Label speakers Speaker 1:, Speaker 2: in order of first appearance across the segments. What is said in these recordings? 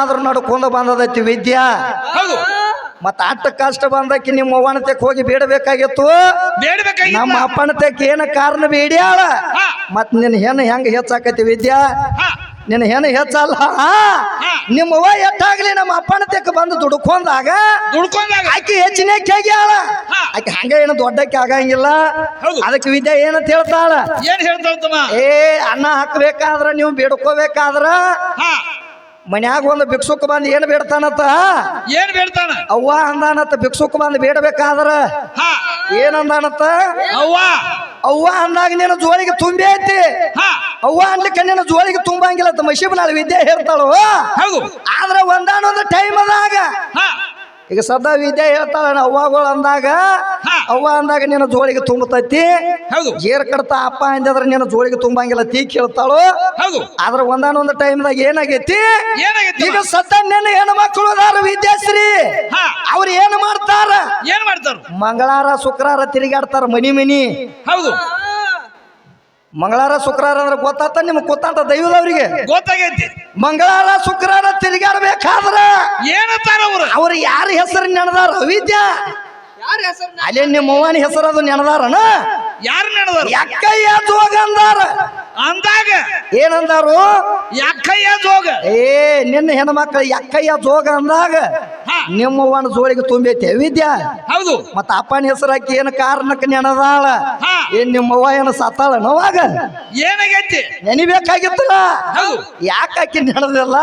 Speaker 1: ಆದ್ರೂ ನಡ್ಕೊಂಡು ಬಂದದೈತಿ ವಿದ್ಯಾ.
Speaker 2: ಹೌದು.
Speaker 1: ಮತ್ತ ಅಟ್ಟ ಕಷ್ಟ ಬಂದಕ್ಕೆ ನಿಮ್ಮ ಅವ್ವನ ತೆಕ್ ಹೋಗಿ ಬೇಡಬೇಕಾಗಿತ್ತು? ನಮ್ಮ ಅಪ್ಪನ ತೆಕ್ ಏನ ಕಾರಣ ಬೇಡ್ಯಾಳ?
Speaker 2: ಹಾ.
Speaker 1: ಮತ್ ನಿನ್ನ ಹೆಣ್ಣು ಹೆಂಗ ಹೆಚ್ಚಾಕತಿ ವಿದ್ಯಾ?
Speaker 2: ನಿನ್
Speaker 1: ನಿನ್ನ ಹೆಣ್ಣು ಹೆಚ್ಚಲ್ಲ? ನಿಮ್ಮ ಅವ್ವ ಎಟ್ಟಾಗ್ಲಿ ನಮ್ಮ ಅಪ್ಪನ ತೆಕ್ ಬಂದು ದುಡ್ಕೊಂಡಾಗ?
Speaker 2: ದುಡ್ಕೊಂಡಾಗ.
Speaker 1: ಆಕಿ ಹೆಚ್ಚಿನ ಕೇಗ್ಯಾಳ
Speaker 2: ಹಾ.
Speaker 1: ಆಕಿ ಹಂಗ ಏನು ದೊಡ್ಡಕ್ಕೆ ಆಗಂಗಿಲ್ಲ?
Speaker 2: ಹೌದು.
Speaker 1: ಅದಕ್ಕೆ ವಿದ್ಯಾ ಏನಂತ ಹೇಳ್ತಾಳ?
Speaker 2: ಏನ್ ಹೇಳ್ತಾವ ತಮ್ಮ
Speaker 1: ಏ ಅನ್ನ ಹಾಕ್ಬೇಕಾದ್ರ ನೀವು ಬೇಡ್ಕೋಬೇಕಾದ್ರ?
Speaker 2: ಹಾ.
Speaker 1: ಮನ್ಯಾಗ ಒಂದು ಭಿಕ್ಷುಕ್ ಬಂದು ಏನು ಬೇಡ್ತಾನತ್ತ
Speaker 2: ಏನ್ ಬೇಡ್ತಾನ?
Speaker 1: ಅವ್ವ ಅಂದಾನತ್ತ ಭಿಕ್ಷುಕ್ ಬಂದು ಬೇಡಬೇಕಾದ್ರ? ಏನಂದಾನತ್ತ
Speaker 2: ಅವ್ವ.
Speaker 1: ಅವ್ವ ಅಂದಾಗ ನಿನ್ನ ಜೋಳಿಗೆ ತುಂಬಿ ಐತಿ. ಅವ್ವ ಅನ್ಲಿಕ್ಕೆ ನೀನು ಜೋಳಿಗೆ ತುಂಬಂಗಿಲ್ಲ ಅಂತ ಮಶೀಬ್ನಾಳ ವಿದ್ಯೆ ಹೇಳ್ತಾಳು? ಆದ್ರೆ ಒಂದಾನೊಂದು ಟೈಮ್ ಅದಾಗ
Speaker 2: ಹಾ.
Speaker 1: ಈಗ ಸದಾ ವಿದ್ಯೆ ಹೇಳ್ತಾಳೆ ಅವ್ವಗಳು ಅಂದಾಗ. ಅವ್ವ ಅಂದಾಗ ನಿನ್ನ ಜೋಳಿಗೆ ತುಂಬತೈತಿ. ಏರ್ ಕಡ್ತ ಅಪ್ಪ ಅಂದಿದ್ರೆ ನಿನ್ನ ಜೋಳಿಗೆ ತುಂಬಂಗಿಲ್ಲ ತೀ ಕೇಳ್ತಾಳು ಆದ್ರೆ ಒಂದಾನೊಂದು ಟೈಮ್ದಾಗ ಏನಾಗೈತಿ?
Speaker 2: ಏನಾಗೈತಿ
Speaker 1: ಈಗ ಸತ್ತ ನಿನ್ನ ಹೆಣ್ಮಕ್ಳು ಅದಾರ ವಿದ್ಯಾಶ್ರೀ. ಅವ್ರು ಏನು ಮಾಡ್ತಾರ?
Speaker 2: ಏನ್ ಮಾಡ್ತಾರ?
Speaker 1: ಮಂಗಳಾರ ಶುಕ್ರಾರ ತಿರುಗಾಡ್ತಾರ ಮನಿ ಮನಿ.
Speaker 2: ಹೌದು.
Speaker 1: ಮಂಗಳಾರ ಶುಕ್ರಾರ ಅಂದ್ರೆ ಗೊತ್ತಾತ ನಿಮ್ಗೆ ಗೊತ್ತಾತ ದೈವದವ್ರಿಗೆ
Speaker 2: ಗೊತ್ತಾಗೈತಿ.
Speaker 1: ಮಂಗಳಾರ ಶುಕ್ರಾರ ತಿರುಗಾಡ್ಬೇಕಾದ್ರ
Speaker 2: ಏನಂತಾರ ಅವರು?
Speaker 1: ಅವ್ರು ಯಾರ ಹೆಸರು ನೆನದಾರ? ವಿದ್ಯಾ
Speaker 3: ಯಾರ ಹೆಸರು
Speaker 1: ಅಲ್ಲೇ ನಿಮ್ಮ ಅವ್ವನ ಹೆಸರು ಅದು ನೆನದಾರನ?
Speaker 2: ಯಾರು ನಡೆದಾರ
Speaker 1: ಎಕ್ಕಯ್ಯ ಜೋಗ ಅಂದಾರ.
Speaker 2: ಅಂದಾಗ
Speaker 1: ಏನಂದಾರು?
Speaker 2: ಯಕ್ಕಯ್ಯ ಜೋಗ?
Speaker 1: ಏ ನಿನ್ನ ಹೆಣ್ಮಕ್ಳು ಯಕ್ಕಯ್ಯ ಜೋಗ ಅಂದಾಗ ನಿಮ್ಮ ಒಂದು ಜೋಳಿಗೆ ತುಂಬೈತೆ. ವಿದ್ಯಾ
Speaker 2: ಹೌದು.
Speaker 1: ಮತ್ತ ಅಪ್ಪನ ಹೆಸರು ಹಾಕಿ ಏನು ಕಾರಣಕ್ಕೆ ನೆನದಾಳ? ಏನ್ ನಿಮ್ಮ ಅವ್ವ ಏನು ಸತ್ತಾಳ ನೋವಾಗ
Speaker 2: ಏನಾಗೈತಿ?
Speaker 1: ನೆನಿಬೇಕಾಗಿತ್ತಲ್ಲ?
Speaker 2: ಹೌದು.
Speaker 1: ನೆನದಿಲ್ಲ?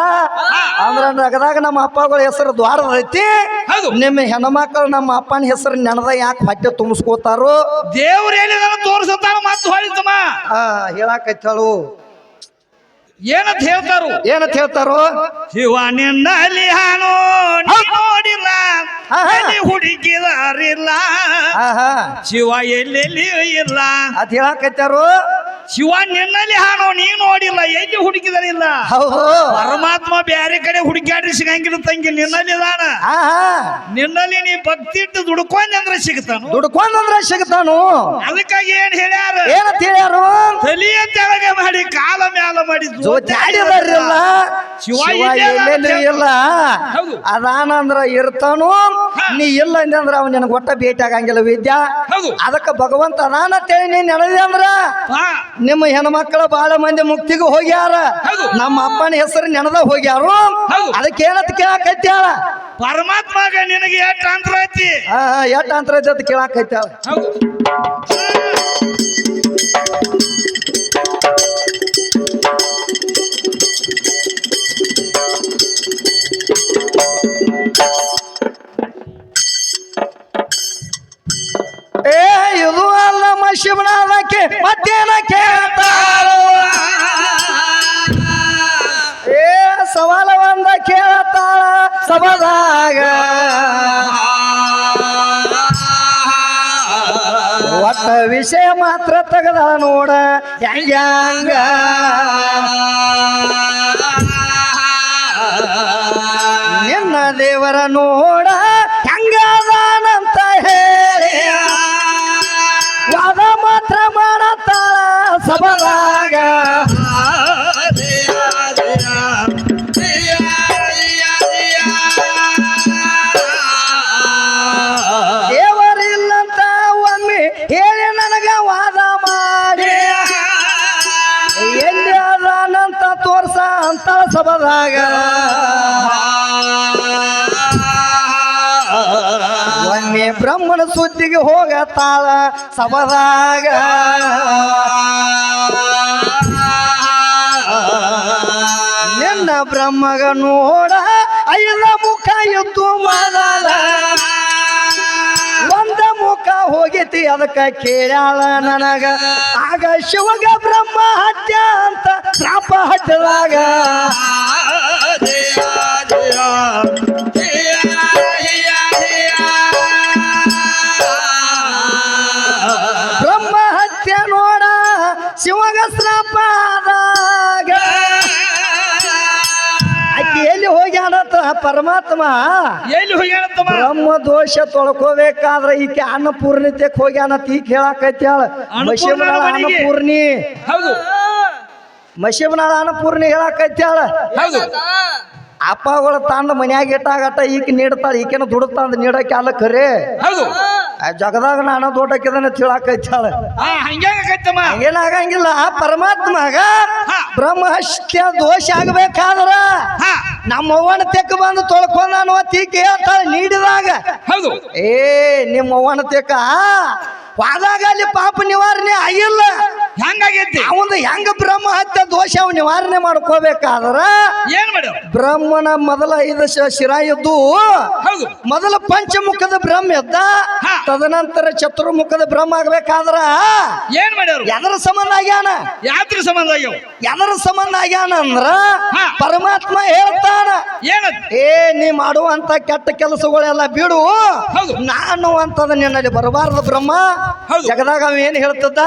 Speaker 1: ಅಂದ್ರ ನಗದಾಗ ನಮ್ಮ ಅಪ್ಪಗಳ ಹೆಸರು ದ್ವಾರದೈತಿ ನಿಮ್ಮ ಹೆಣ್ಮಕ್ಳು ನಮ್ಮ ಅಪ್ಪನ ಹೆಸರು ನೆನದ ಯಾಕೆ ಹೊಟ್ಟೆ ತುಂಬಿಸ್ಕೋತಾರು?
Speaker 2: ದೇವ್ರ ಹೇಳಿದಾನ ತೋರಿಸುತ್ತಾನ ಮತ್ತೆ ಹೊಳಿತಮ್ಮ.
Speaker 1: ಆ ಹೇಳಾಕೈತಾಳು
Speaker 2: ಏನಂತ ಹೇಳ್ತಾರು?
Speaker 1: ಏನಂತ ಹೇಳ್ತಾರು?
Speaker 2: ಶಿವ ನಿನ್ನಲ್ಲಿ ಹಾನು ನೋಡಿಲ್ಲ
Speaker 1: ಆಹಾ
Speaker 2: ಶಿವ ಎಲ್ಲೆಲ್ಲಿಯೂ ಇಲ್ಲ?
Speaker 1: ಅದ್ ಹೇಳಾಕೈತಾರು
Speaker 2: ಶಿವ ನಿನ್ನಲ್ಲಿ ಹಾನು ನೀನು ನೋಡಿಲ್ಲ ಎಲ್ಲಿ ಹುಡುಕಿದಾರಿಲ್ಲ
Speaker 1: ಹೌದು.
Speaker 2: ಪರಮಾತ್ಮ ಬ್ಯಾರೆ ಕಡೆ ಹುಡುಕ್ಯಾಡ್ರಿ ಸಿಗಂಗಿಲ್ಲ ತಂಗಿ ನಿನ್ನಲ್ಲಿ ಇದಾನ?
Speaker 1: ಆಹಾ.
Speaker 2: ನಿನ್ನಲ್ಲಿ ನೀ ಭಕ್ತಿ ಇಟ್ಟು ದುಡ್ಕೊಂಡ್ ಅಂದ್ರೆ ಸಿಗ್ತಾನು?
Speaker 1: ದುಡ್ಕೊಂಡ್ರೆ ಸಿಗ್ತಾನು.
Speaker 2: ಅದಕ್ಕಾಗಿ ಏನ್ ಹೇಳ್ಯಾರ?
Speaker 1: ಏನಂತ ಹೇಳ್ಯಾರು?
Speaker 2: ತಲಿಯ ತೆಳಗೆ ಮಾಡಿ ಕಾಲ ಮ್ಯಾಲ ಮಾಡಿ ಶಿವ
Speaker 1: ಶಿವ
Speaker 2: ಇಲ್ಲೇ ಅದಾನ
Speaker 1: ಎಲ್ಲೆಲ್ಲೂ ಇಲ್ಲ.
Speaker 2: ಹೌದು.
Speaker 1: ಅದಾನಂದ್ರ ಇರ್ತಾನು. ನೀ ಇಲ್ಲ ಅಂದ್ರೆ ಅವ್ನು ನಿನಗೆ ಒಟ್ಟ ಭೇಟಿ ಆಗಂಗಿಲ್ಲ ವಿದ್ಯಾ ಅದಕ್ಕೆ ಭಗವಂತ ಅದಾನ ತೇಳಿ ನೀನ್ ನಡೆದಿ ಅಂದ್ರ?
Speaker 2: ಹಾ.
Speaker 1: ನಿಮ್ಮ ಹೆಣ್ಮಕ್ಳು ಬಹಳ ಮಂದಿ ಮುಕ್ತಿಗೂ ಹೋಗ್ಯಾರ. ನಮ್ಮ ಅಪ್ಪನ ಹೆಸರು ನೆನದ ಹೋಗ್ಯಾರು. ಅದಕ್ಕೆ ಏನಂತ ಕೇಳಾಕೈತ್ಯಾಳ?
Speaker 2: ಪರಮಾತ್ಮಗ ನಿನಗೆ ಎಷ್ಟು ಅಂತರ ಐತಿ?
Speaker 1: ಆ ಎಟ್ಟ ಅಂತರ ಐತಿ ಅಂತ ಕೇಳಾಕೈತ್ಯಾಳ. ಸಬದಾಗ ಒಟ್ಟ ವಿಷಯ ಮಾತ್ರ ತೆಗದ ನೋಡ ಹೆಂಗ? ನಿನ್ನ ದೇವರ ನೋಡ ಅಂತ ಸಬದಾಗ. ಒಮ್ಮೆ ಬ್ರಹ್ಮನ ಸುದ್ದಿಗೆ ಹೋಗತ್ತಾಳ ಸಬದಾಗ. ನಿನ್ನ ಬ್ರಹ್ಮಗ ನೋಡ ಐದ ಮುಖ ಮುಖ ಹೋಗಿತಿ ಅದಕ್ಕ ಕೇಳ್ಯಾಳ ನನಗ. ಆಗ ಶಿವಗ ಬ್ರಹ್ಮ ಹತ್ಯ ಅಂತ ಶಾಪ ಹಚ್ಚದಾಗ ಬ್ರಹ್ಮ ಪರಮಾತ್ಮ.
Speaker 2: ಎಲ್ಲಿ ಹೋಗ್ಯಾನತ್ತಮ್ಮ
Speaker 1: ಬ್ರಹ್ಮ ದೋಷ ತೊಳ್ಕೋಬೇಕಾದ್ರ ಈಕೆ ಅನ್ನಪೂರ್ಣಿತೆಕ್ ಹೋಗ್ಯಾನ ಈಕೆ ಕೇಳಾಕೈತ್ಯಾಳ ಮಶಿವನಾಳ ಅನ್ನಪೂರ್ಣಿ.
Speaker 2: ಹೌದು.
Speaker 1: ಮಶಿವನಾಳ ಅನ್ನಪೂರ್ಣಿ ಹೇಳಾಕೈತ್ಯಾಳ
Speaker 2: ಹೌದು.
Speaker 1: ಅಪ್ಪಗಳು ತಂದ ಮನ್ಯಾಗ ಇಟ್ಟಾಗಟ್ಟ ಈಕೆ ನೀಡ್ತಾಳ ಈಕೆನ ದುಡುತ್ತಾಂದ ನೀಡಕ್ಕೆ ಅಲ್ಲ ಖರೆ
Speaker 2: ಹೌದು.
Speaker 1: ಜಗದಾಗ ನಾನು ದೊಡ್ಡಕ್ಕಿದನ ತಿಳಾಕೈತಾಳ ಏನಾಗಂಗಿಲ್ಲ ಪರಮಾತ್ಮಗ. ಬ್ರಹ್ಮಹತ್ಯ ದೋಷ ಆಗ್ಬೇಕಾದ್ರ ನಮ್ಮ ಅವ್ವನ ತೆಕ್ಕ ಬಂದು ತೊಳ್ಕೊಂಡ ಅನ್ನುವ ತೀಕೆ ಹೇಳ್ತಾಳ ನೀಡಿದಾಗ.
Speaker 2: ಹೌದು.
Speaker 1: ಏ ನಿಮ್ಮ ಅವ್ವನ ತೆಕ್ಕ? ವಾದಾಗ ಅಲ್ಲಿ ಪಾಪ ನಿವಾರಣೆ ಆಗಿಲ್ಲ.
Speaker 2: ಹೆಂಗಾಗೈತಿ?
Speaker 1: ಅವನು ಹೆಂಗ ಬ್ರಹ್ಮ ಹತ್ಯ ದೋಷ ಅವ್ ನಿವಾರಣೆ ಮಾಡ್ಕೋಬೇಕಾದ್ರ?
Speaker 2: ಏನ್ ಮಾಡ
Speaker 1: ಬ್ರಹ್ಮನ ಮೊದಲ ಐದು ಶಿರ ಇದ್ದು ಮೊದಲ ಪಂಚಮುಖದ ಬ್ರಹ್ಮ ಎದ್ದ ತದನಂತರ ಚತುರ್ಮುಖದ ಬ್ರಹ್ಮ ಆಗ್ಬೇಕಾದ್ರ?
Speaker 2: ಏನ್ ಮಾಡ್ಯಾರ
Speaker 1: ಎದರ ಸಂಬಂಧ ಆಗ್ಯಾನ?
Speaker 2: ಯಾತ್ರ ಸಂಬಂಧ ಆಗ್ಯಾವ?
Speaker 1: ಎದರ ಸಂಬಂಧ ಆಗ್ಯಾನ ಅಂದ್ರ ಪರಮಾತ್ಮ ಹೇಳ್ತಾನ
Speaker 2: ಏನ
Speaker 1: ಏ ನೀ ಮಾಡುವಂತ ಕೆಟ್ಟ ಕೆಲಸಗಳೆಲ್ಲ ಬಿಡು. ನಾನು ಅಂತದ ನಿನ್ನಲ್ಲಿ ಬರಬಾರದು ಬ್ರಹ್ಮ. ಜಗದಾಗ ಅವ ಏನ್ ಹೇಳ್ತದ?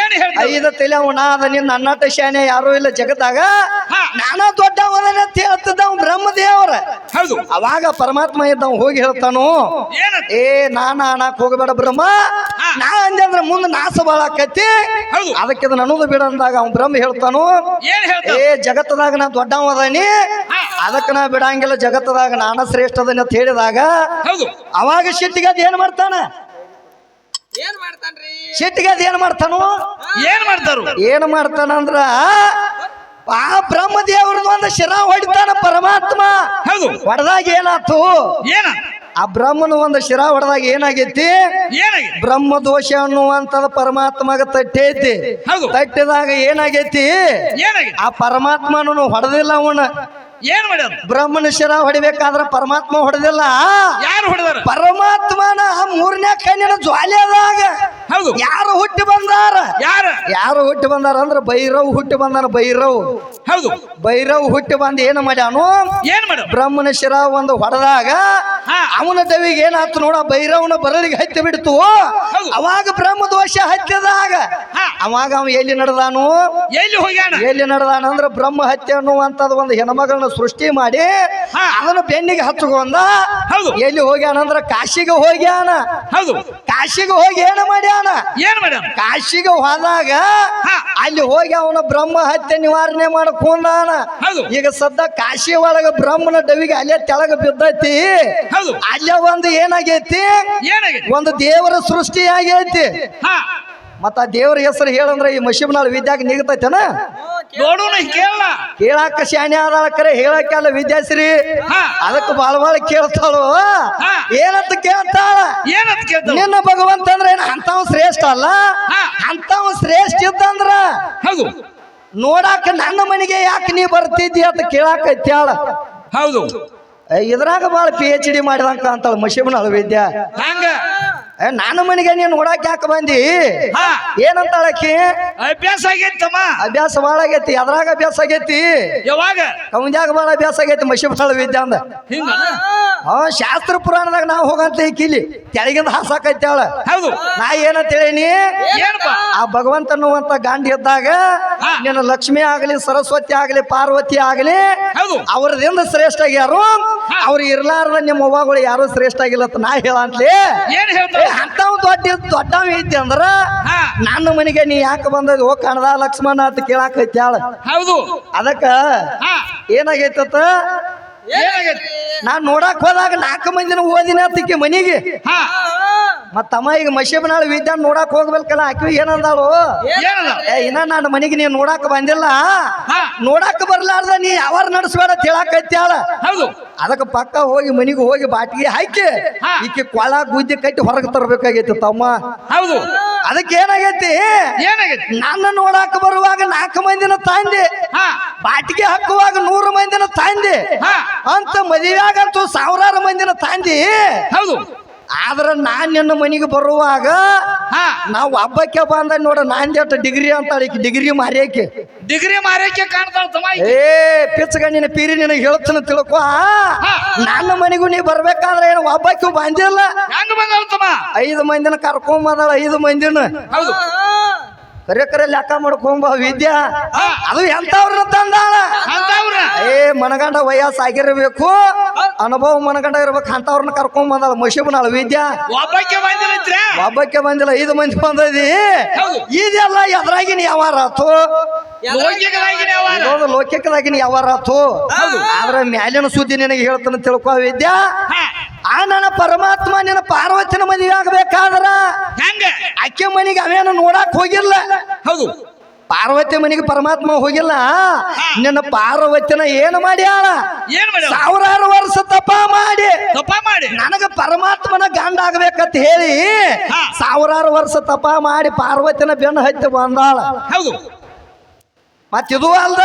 Speaker 2: ಏನ್
Speaker 1: ಐದ ತಲೆ ಅದ ನಿನ್ನ ಅನ್ನಾಟ ಶಾನೆ ಯಾರು ಇಲ್ಲ ಜಗದಾಗ. ನಾನ ದೊಡ್ಡವನ ಅಂತ ಹೇಳ್ತದ ಅವ್ ಬ್ರಹ್ಮದೇವ್ರ.
Speaker 2: ಹೌದು.
Speaker 1: ಅವಾಗ ಪರಮಾತ್ಮ ಇದ್ದವ್ ಹೋಗಿ ಹೇಳ್ತಾನು ಏ ನಾನ ಅಣಕ್ ಹೋಗಬೇಡ ಬ್ರಹ್ಮ. ನಾ ಅಂದೆ ಅಂದ್ರ ಮುಂದೆ ನಾಸ ಬಾಳ ಆಕತಿ. ಅದಕ್ಕೆ ನನದು ಬಿಡ ಅಂದಾಗ ಅವ್ನು ಬ್ರಹ್ಮ ಹೇಳ್ತಾನು ಏ ಜಗತ್ತದಾಗ ನಾ ದೊಡ್ಡವ ಅದಾನಿ. ಅದಕ್ಕ ನಾ ಬಿಡಂಗಿಲ್ಲ ಜಗತ್ತದಾಗ ನಾನ ಶ್ರೇಷ್ಠ ಅದನ್ನ ಅಂತ ಹೇಳಿದಾಗ ಅವಾಗ ಶಿಟ್ಟಿಗೆ ಅದ್ ಏನ್ ಮಾಡ್ತಾನ?
Speaker 3: ಏನ್ ಮಾಡ್ತಾನ್ರಿ?
Speaker 1: ಸಿಟ್ಟಿಗೆ ಅದ್ ಏನ್ ಮಾಡ್ತಾನು?
Speaker 2: ಏನ್ ಮಾಡ್ತಾರು?
Speaker 1: ಏನ್ ಮಾಡ್ತಾನ ಅಂದ್ರ ಆ ಬ್ರಹ್ಮದೇವ್ರದ್ದು ಒಂದು ಶಿರ ಹೊಡಿತಾನ ಪರಮಾತ್ಮ.
Speaker 2: ಹೌದು.
Speaker 1: ಹೊಡೆದಾಗ ಏನಾತು
Speaker 2: ಏನ?
Speaker 1: ಆ ಬ್ರಹ್ಮನ ಒಂದು ಶಿರ ಹೊಡೆದಾಗ ಏನಾಗೈತಿ? ಬ್ರಹ್ಮ ದೋಷ ಅನ್ನುವಂಥದ್ದು ಪರಮಾತ್ಮಗ ತಟ್ಟೈತಿ.
Speaker 2: ಹೌದು.
Speaker 1: ತಟ್ಟಿದಾಗ ಏನಾಗೈತಿ? ಆ ಪರಮಾತ್ಮನು ಹೊಡೆದಿಲ್ಲ ಅವನ.
Speaker 2: ಏನ್ ಮಾಡ್ಯಾರ
Speaker 1: ಬ್ರಹ್ಮನ ಶಿರ ಹೊಡಿಬೇಕಾದ್ರ ಪರಮಾತ್ಮ ಹೊಡೆದಿಲ್ಲ.
Speaker 2: ಯಾರು ಹೊಡೆದಾರ?
Speaker 1: ಪರಮಾತ್ಮನ ಮೂರನೇ ಕಣ್ಣಿನ ಜ್ವಾಲೆದಾಗ
Speaker 2: ಹೌದು.
Speaker 1: ಯಾರು ಹುಟ್ಟಿ ಬಂದಾರ?
Speaker 2: ಯಾರ?
Speaker 1: ಯಾರು ಹುಟ್ಟಿ ಬಂದಾರ ಅಂದ್ರ ಭೈರವ್ ಹುಟ್ಟಿ ಬಂದಾನ ಭೈರವ್.
Speaker 2: ಹೌದು.
Speaker 1: ಭೈರವ್ ಹುಟ್ಟಿ ಬಂದ ಏನ್ ಮಾಡ್ಯಾನು?
Speaker 2: ಏನ್ ಮಾಡ?
Speaker 1: ಬ್ರಹ್ಮನ ಶಿರ ಒಂದು ಹೊಡೆದಾಗ. ಅವನ ದವಿಗೆ ಏನಾಯ್ತು ನೋಡ ಭೈರವನ ಬರಲಿಗೆ ಹತ್ತಿ ಬಿಡ್ತು. ಅವಾಗ ಬ್ರಹ್ಮ ದೋಷ ಹತ್ತಿದಾಗ ಅವಾಗ ಅವ ಎಲ್ಲಿ ನಡೆದಾನು?
Speaker 2: ಎಲ್ಲಿ ಹೋಗ್ಯಾನ?
Speaker 1: ಎಲ್ಲಿ ನಡೆದಾನ ಅಂದ್ರ ಬ್ರಹ್ಮ ಹತ್ಯೆ ಅನ್ನುವಂಥದ್ದು ಒಂದು ಹೆಣ್ಮಗಳನ್ನ ಸೃಷ್ಟಿ ಮಾಡಿ. ಅದನ್ನ ಬೆನ್ನಿಗೆ ಹಚ್ಕೊಂಡ. ಎಲ್ಲಿ ಹೋಗ್ಯಾನ ಅಂದ್ರ ಕಾಶಿಗೆ ಹೋಗ್ಯಾನ.
Speaker 2: ಹೌದು.
Speaker 1: ಕಾಶಿಗೆ ಹೋಗಿ ಏನು ಮಾಡ್ಯಾನ?
Speaker 2: ಏನ್ ಮಾಡ್ಯಾನ?
Speaker 1: ಕಾಶಿಗೆ ಹೋದಾಗ. ಅಲ್ಲಿ ಹೋಗಿ ಅವನ ಬ್ರಹ್ಮ ಹತ್ಯೆ ನಿವಾರಣೆ ಮಾಡ್ಕೊಂಡಾನ. ಈಗ ಸದ್ದ ಕಾಶಿ ಒಳಗ ಬ್ರಹ್ಮನ ಡವಿಗೆ ಅಲ್ಲೇ ತೆಳಗ ಬಿದ್ದೈತಿ. ಅಲ್ಲೇ ಒಂದು ಏನಾಗೈತಿ? ಒಂದು ದೇವರ ಸೃಷ್ಟಿ ಆಗೈತಿ. ಮತ್ತ ದೇವರ ಹೆಸರು ಹೇಳಂದ್ರ ಈ ಮಶಿಬ್ನಾಳ್ ವಿದ್ಯಾಗ ನಿಗತೈತೇನ? ಕೇಳಾಕ ಶಾನೆ ಆದಾಳ ಕರೆ ಹೇಳಕ್ಕೆಲ್ಲ ವಿದ್ಯಾಶ್ರೀ. ಅದಕ್ಕೆ ಬಾಳ ಬಾಳ ಕೇಳ್ತಾಳು? ಏನಂತ ಕೇಳ್ತಾಳ? ನಿನ್ನ ಭಗವಂತ ಅಂತವ್ ಶ್ರೇಷ್ಠ ಅಲ್ಲ. ಅಂತವ್ ಶ್ರೇಷ್ಠ ಇದ್ದಂದ್ರ
Speaker 2: ಹೌದು.
Speaker 1: ನೋಡಾಕ ನನ್ನ ಮನೆಗೆ ಯಾಕೆ ನೀ ಬರ್ತಿದ್ದಿ ಅಂತ ಕೇಳಾಕ
Speaker 2: ಇತ್ಯಾಳ
Speaker 1: ಹೌದು ಇದ್ರಾಗ ಬಾಳ ಪಿ ಎಚ್ ಡಿ ಮಾಡಿದಂತ ಅಂತಾಳ ಮಶಿಬ್ನಾಳ್ ವಿದ್ಯಾ
Speaker 2: ಹಂಗ.
Speaker 1: ಏ, ನನ್ನ ಮನೆಗೆ ನೀನ್ ನೋಡಾಕ ಯಾಕೆ ಬಂದಿ?
Speaker 2: ಏನಂತ
Speaker 1: ಏನಂತಾಳಕಿ
Speaker 2: ಅಭ್ಯಾಸ ಆಗೈತಮ್ಮ
Speaker 1: ಅಭ್ಯಾಸ ಬಾಳ ಆಗೈತಿ. ಅದ್ರಾಗ ಅಭ್ಯಾಸ ಆಗೈತಿ.
Speaker 2: ಯಾವಾಗ?
Speaker 1: ಕೌಂಜಾಗ ಬಾಳ ಅಭ್ಯಾಸ ಆಗೈತಿ ಬಸಳ ವಿದ್ಯಾ ಅಂದ. ಹಾ ಶಾಸ್ತ್ರ ಪುರಾಣದಾಗ ನಾವು ಹೋಗಂತ ಕಿಲಿ. ಕೆಳಗಿಂದ ಹಾಸಾಕೈತಾಳ
Speaker 2: ಹೌದು.
Speaker 1: ನಾ ಏನಂತ ಹೇಳೀನಿ? ಆ ಭಗವಂತ ಅನ್ನುವಂತ ಗಾಂಡ್ ಇದ್ದಾಗ. ನಿನ್ನ ಲಕ್ಷ್ಮಿ ಆಗಲಿ ಸರಸ್ವತಿ ಆಗಲಿ ಪಾರ್ವತಿ ಆಗಲಿ ಅವ್ರದಿಂದ ಶ್ರೇಷ್ಠ ಆಗ್ಯಾರು. ಅವ್ರು ಇರ್ಲಾರ್ದ ನಿಮ್ಮ ಅವ್ವಗಳು ಯಾರು ಶ್ರೇಷ್ಠ ಆಗಿಲ್ಲ ಅಂತ ನಾ ಹೇಳಂತ್ಲಿ?
Speaker 2: ಏನ್
Speaker 1: ಅಂತವ್ ದೊಡ್ಡ ದೊಡ್ಡವ ಐತಿ ಅಂದ್ರ ನನ್ನ ಮನೆಗೆ ನೀ ಯಾಕೆ ಬಂದದ್? ಓ ಕಣದ ಲಕ್ಷ್ಮಣ ಅಂತ ಕೇಳಾಕೈತ್ಯಾಳ
Speaker 2: ಹೌದು.
Speaker 1: ಅದಕ್ಕ ಏನಾಗೈತತ್ತ
Speaker 2: ಏನಾಗೈತಿ?
Speaker 1: ನಾನ್ ನೋಡಕ್ ಹೋದಾಗ ನಾಲ್ಕು ಮಂದಿನ ಓದಿನ ಅತ್ತಿಕೆ ಮನೆಗೆ.
Speaker 2: ಹಾ.
Speaker 1: ಮತ್ತಮ್ಮ ಈಗ ಮಶೀಬ್ನಾಳ್ ವಿದ್ಯಾ ನೋಡಕ್ ಹೋಗ್ಬೇಕಲ್ಲ ಆಕಿ ಏನಂದಾಳು? ಇನ್ನ ನನ್ನ ಮನೆಗೆ ನೀನ್ ನೋಡಾಕ ಬಂದಿಲ್ಲ. ನೋಡಾಕ ಬರ್ಲಾರ್ದ ನೀ ಯಾವಾರ ನಡೆಸ್ಬೇಡ ಐತಿ
Speaker 2: ಹೌದು.
Speaker 1: ಅದಕ್ಕೆ ಪಕ್ಕ ಹೋಗಿ ಮನೆಗೆ ಹೋಗಿ ಬಾಟಿಗೆ ಹಾಕಿ
Speaker 2: ಹಾ.
Speaker 1: ಈಕಿ ಕೊಳ ಗುದ್ದಿ ಕಟ್ಟಿ ಹೊರಗೆ ತರಬೇಕಾಗೈತಿ ತಮ್ಮ.
Speaker 2: ಹೌದು.
Speaker 1: ಅದಕ್ಕೆ ಏನಾಗೈತಿ?
Speaker 2: ಏನಾಗೈತಿ?
Speaker 1: ನನ್ನ ನೋಡಾಕ ಬರುವಾಗ ನಾಲ್ಕು ಮಂದಿನ ತಾಂದಿ
Speaker 2: ಹಾ.
Speaker 1: ಬಾಟಿಗೆ ಹಾಕುವಾಗ ನೂರು ಮಂದಿನ ತಾಂದಿ
Speaker 2: ಹಾ.
Speaker 1: ಅಂತ ಮದುವೆಯಾಗಂತೂ ಸಾವಿರಾರು ಮಂದಿನ ತಾಂದಿ.
Speaker 2: ಹೌದು.
Speaker 1: ಆದ್ರೆ ನಾನ್ ನಿನ್ನ ಮನೆಗೆ ಬರುವಾಗ
Speaker 2: ಹಾ.
Speaker 1: ನಾವು ಹಬ್ಬಕ್ಕೆ ಬಂದ ನೋಡ ನಾಂದೇಟ ಡಿಗ್ರಿ ಅಂತ ಈಕಿ ಡಿಗ್ರಿ ಮಾರ್ಯಾಕಿ.
Speaker 2: ಡಿಗ್ರಿ ಮಾರಕ್ಕೆ ಕಾಣ್ತಾಳ ತಮ್ಮ.
Speaker 1: ಏ ಪಿಚ್ಚಗ ನಿನ್ನ ಪೀರಿ ನಿನಗೆ ಹೇಳ್ತಾನ ತಿಳ್ಕೊ. ನನ್ನ ಮನೆಗೂ ನೀ ಬರ್ಬೇಕಾದ್ರೆ ಏನು ಒಬ್ಬಕ್ಕೆ ಬಂದಿಲ್ಲ?
Speaker 2: ಹೆಂಗ ಬಂದಾಳ ತಮ್ಮ?
Speaker 1: ಐದು ಮಂದಿನ ಕರ್ಕೊಂಡ್ ಬಂದಾಳ ಐದು ಮಂದಿನ.
Speaker 2: ಹೌದು.
Speaker 1: ಕರೆ ಕರೆ ಲೆಕ್ಕ ಮಾಡ್ಕೊಂಬ ವಿದ್ಯಾ. ಅದು ಎಂತವ್ರ ತಂದಾಳ? ಏ ಮನಗಂಡ ವಯಸ್ಸಾಗಿರ್ಬೇಕು. ಅನುಭವ ಮನಗಂಡ ಇರ್ಬೇಕು ಅಂತವ್ರನ್ನ ಕರ್ಕೊಂಡ್ ಬಂದಾಳ ಮಶಿಬನಾಳ ವಿದ್ಯಾ.
Speaker 2: ಒಬ್ಬಕ್ಕೆ ಬಂದಿಲ್ಲ
Speaker 1: ಒಬ್ಬಕ್ಕೆ ಬಂದಿಲ್ಲ ಐದು ಮಂದಿ ಬಂದದಿ. ಇದೆಲ್ಲ ಎದ್ರಾಗಿನ ಯಾವಾರ ಆತು? ಇದೊಂದು ಲೌಕಿಕದಾಗಿನ ಯಾವಾರ ಆತು? ಆದ್ರೆ ಮ್ಯಾಲಿನ ಸುದ್ದಿ ನಿನಗೆ ಹೇಳ್ತಾನೆ ತಿಳ್ಕೊ ವಿದ್ಯಾ. ಆ ನನ್ನ ಪರಮಾತ್ಮ ನಿನ್ನ ಪಾರ್ವತಿನ ಮದುವೆ ಆಗ್ಬೇಕಾದ್ರ ಅಕ್ಕಿ ಮನೆಗೆ ಅವೇನು ನೋಡಕ್ ಹೋಗಿಲ್ಲ. ಪಾರ್ವತಿ ಮನೆಗೆ ಪರಮಾತ್ಮ ಹೋಗಿಲ್ಲ. ನಿನ್ನ ಪಾರ್ವತಿನ ಏನು ಮಾಡ್ಯಾಳ?
Speaker 2: ಮಾಡ್ಯಾವ
Speaker 1: ಸಾವಿರಾರು ವರ್ಷ ತಪ ಮಾಡಿ.
Speaker 2: ತಪ ಮಾಡಿ.
Speaker 1: ನನಗ ಪರಮಾತ್ಮನ ಗಂಡ ಆಗ್ಬೇಕಂತ ಹೇಳಿ. ಸಾವಿರಾರು ವರ್ಷ ತಪ ಮಾಡಿ ಪಾರ್ವತಿನ ಬೆನ್ನು ಹತ್ತಿ ಬಂದಾಳ.
Speaker 2: ಹೌದು.
Speaker 1: ಮತ್ತಿದು ಅಲ್ದ